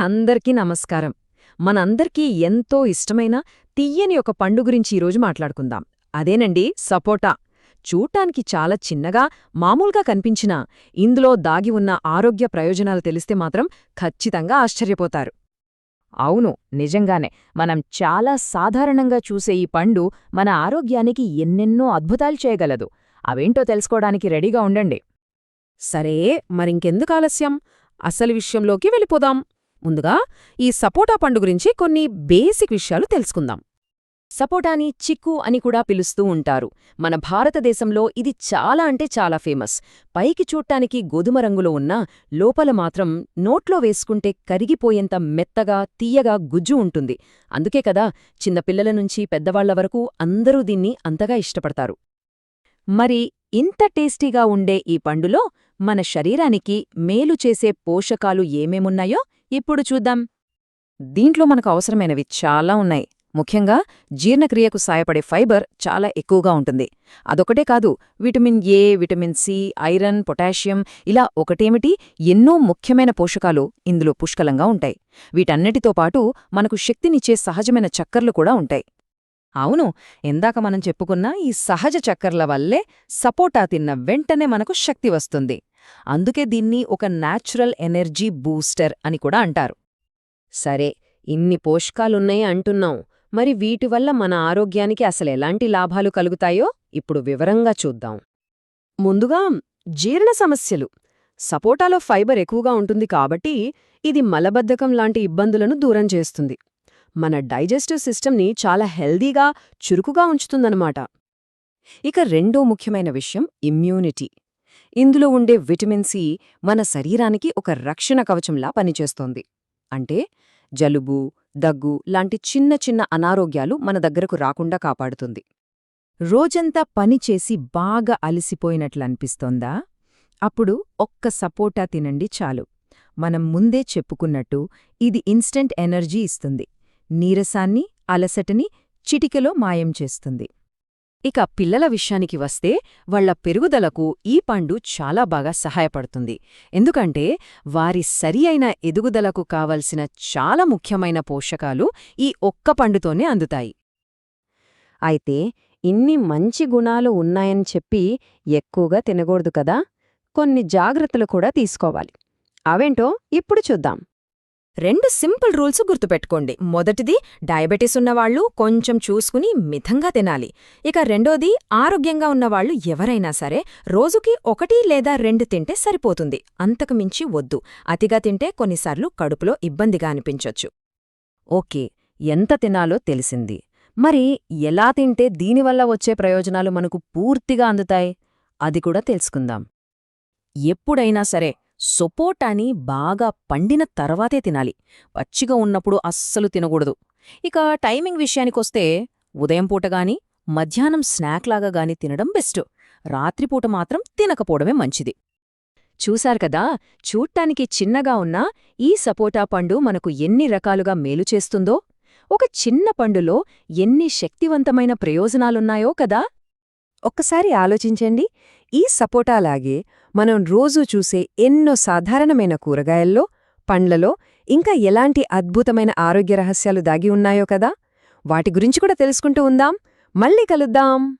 అందరికీ నమస్కారం. మనందరికీ ఎంతో ఇష్టమైన తియ్యని ఒక పండు గురించి ఈరోజు మాట్లాడుకుందాం. అదేనండి సపోటా. చూడ్డానికి చాలా చిన్నగా మామూలుగా కనిపించినా ఇందులో దాగి ఉన్న ఆరోగ్య ప్రయోజనాలు తెలిస్తే మాత్రం ఖచ్చితంగా ఆశ్చర్యపోతారు. అవును నిజంగానే. మనం చాలా సాధారణంగా చూసే ఈ పండు మన ఆరోగ్యానికి ఎన్నెన్నో అద్భుతాలు చేయగలదు. అవేంటో తెలుసుకోవడానికి రెడీగా ఉండండి. సరే మరింకెందుకు ఆలస్యం? అసలు విషయంలోకి వెళ్ళిపోదాం. ముందుగా ఈ సపోటా పండు గురించి కొన్ని బేసిక్ విషయాలు తెలుసుకుందాం. సపోటాని చిక్కు అని కూడా పిలుస్తూ ఉంటారు. మన భారతదేశంలో ఇది చాలా అంటే చాలా ఫేమస్. పైకి చూడ్డానికి గోధుమ రంగులో ఉన్నా లోపల మాత్రం నోట్లో వేసుకుంటే కరిగిపోయేంత మెత్తగా తీయగా గుజ్జు ఉంటుంది. అందుకే కదా చిన్నపిల్లల నుంచి పెద్దవాళ్ళ వరకు అందరూ దీన్ని అంతగా ఇష్టపడతారు. మరి ఇంత టేస్టీగా ఉండే ఈ పండులో మన శరీరానికి మేలు చేసే పోషకాలు ఏమేమున్నాయో ఇప్పుడు చూద్దాం. దీంట్లో మనకు అవసరమైనవి చాలా ఉన్నాయి. ముఖ్యంగా జీర్ణక్రియకు సాయపడే ఫైబర్ చాలా ఎక్కువగా ఉంటుంది. అదొకటే కాదు vitamin A vitamin C iron potassium ఇలా ఒకటేమిటి ఎన్నో ముఖ్యమైన పోషకాలు ఇందులో పుష్కలంగా ఉంటాయి. వీటన్నిటితో పాటు మనకు శక్తినిచ్చే సహజమైన చక్కర్లు కూడా ఉంటాయి. అవును ఇందాక మనం చెప్పుకున్న ఈ సహజ చక్కర్ల వల్లే సపోటా తిన్న వెంటనే మనకు శక్తి వస్తుంది. అందుకే దీన్ని ఒక నాచురల్ ఎనర్జీ బూస్టర్ అని కూడా అంటారు. సరే ఇన్ని పోషకాలున్నాయి అంటున్నాం. మరి వీటి వల్ల మన ఆరోగ్యానికి అసలెలాంటి లాభాలు కలుగుతాయో ఇప్పుడు వివరంగా చూద్దాం. ముందుగా జీర్ణ సమస్యలు. సపోటాలో ఫైబర్ ఎక్కువగా ఉంటుంది కాబట్టి ఇది మలబద్ధకం లాంటి ఇబ్బందులను దూరం చేస్తుంది. మన డైజెస్టివ్ సిస్టమ్ని చాలా హెల్దీగా చురుకుగా ఉంచుతుందన్నమాట. ఇక రెండో ముఖ్యమైన విషయం ఇమ్యూనిటీ. ఇందులో ఉండే విటమిన్ సి మన శరీరానికి ఒక రక్షణ కవచంలా పనిచేస్తోంది. అంటే జలుబు దగ్గు లాంటి చిన్న చిన్న అనారోగ్యాలు మన దగ్గరకు రాకుండా కాపాడుతుంది. రోజంతా పనిచేసి బాగా అలసిపోయినట్లనిపిస్తోందా? అప్పుడు ఒక్క సపోటా తినండి చాలు. మనం ముందే చెప్పుకున్నట్టు ఇది ఇన్స్టెంట్ ఎనర్జీ ఇస్తుంది. నీరసాన్ని అలసటని చిటికెలో మాయం చేస్తుంది. ఇక పిల్లల విషయానికి వస్తే వాళ్ళ పెరుగుదలకు ఈ పండు చాలా బాగా సహాయపడుతుంది. ఎందుకంటే వారి సరి అయిన ఎదుగుదలకు కావలసిన చాలా ముఖ్యమైన పోషకాలు ఈ ఒక్క పండుతోనే అందుతాయి. అయితే ఇన్ని మంచి గుణాలు ఉన్నాయని చెప్పి ఎక్కువగా తినకూడదు కదా? కొన్ని జాగ్రత్తలు కూడా తీసుకోవాలి. అవేంటో ఇప్పుడు చూద్దాం. రెండు సింపుల్ రూల్స్ గుర్తుపెట్టుకోండి. మొదటిది డయాబెటీస్ ఉన్నవాళ్ళు కొంచెం చూసుకుని మితంగా తినాలి. ఇక రెండోది ఆరోగ్యంగా ఉన్నవాళ్ళు ఎవరైనా సరే రోజుకి ఒకటి లేదా రెండు తింటే సరిపోతుంది. అంతకు మించి వద్దు. అతిగా తింటే కొన్నిసార్లు కడుపులో ఇబ్బందిగా అనిపించొచ్చు. ఓకే ఎంత తినాలో తెలిసింది. మరి ఎలా తింటే దీనివల్ల వచ్చే ప్రయోజనాలు మనకు పూర్తిగా అందుతాయి? అది కూడా తెలుసుకుందాం. ఎప్పుడైనా సరే సొపోటాని బాగా పండిన తర్వాతే తినాలి. పచ్చిగా ఉన్నప్పుడు అస్సలు తినకూడదు. ఇక టైమింగ్ విషయానికొస్తే ఉదయం పూటగాని మధ్యాహ్నం స్నాక్లాగా గాని తినడం బెస్ట్. రాత్రిపూట మాత్రం తినకపోవడమే మంచిది. చూశారు కదా చూట్టానికి చిన్నగా ఉన్నా ఈ సపోటా పండు మనకు ఎన్ని రకాలుగా మేలు చేస్తుందో? ఒక చిన్న పండులో ఎన్ని శక్తివంతమైన ప్రయోజనాలున్నాయో కదా? ఒక్కసారి ఆలోచించండి. ఈ సపోటాలాగే మనం రోజూ చూసే ఎన్నో సాధారణమైన కూరగాయల్లో పండ్లలో ఇంకా ఎలాంటి అద్భుతమైన ఆరోగ్య రహస్యాలు దాగి ఉన్నాయో కదా? వాటి గురించి కూడా తెలుసుకుంటూ ఉందాం. మళ్ళీ కలుద్దాం.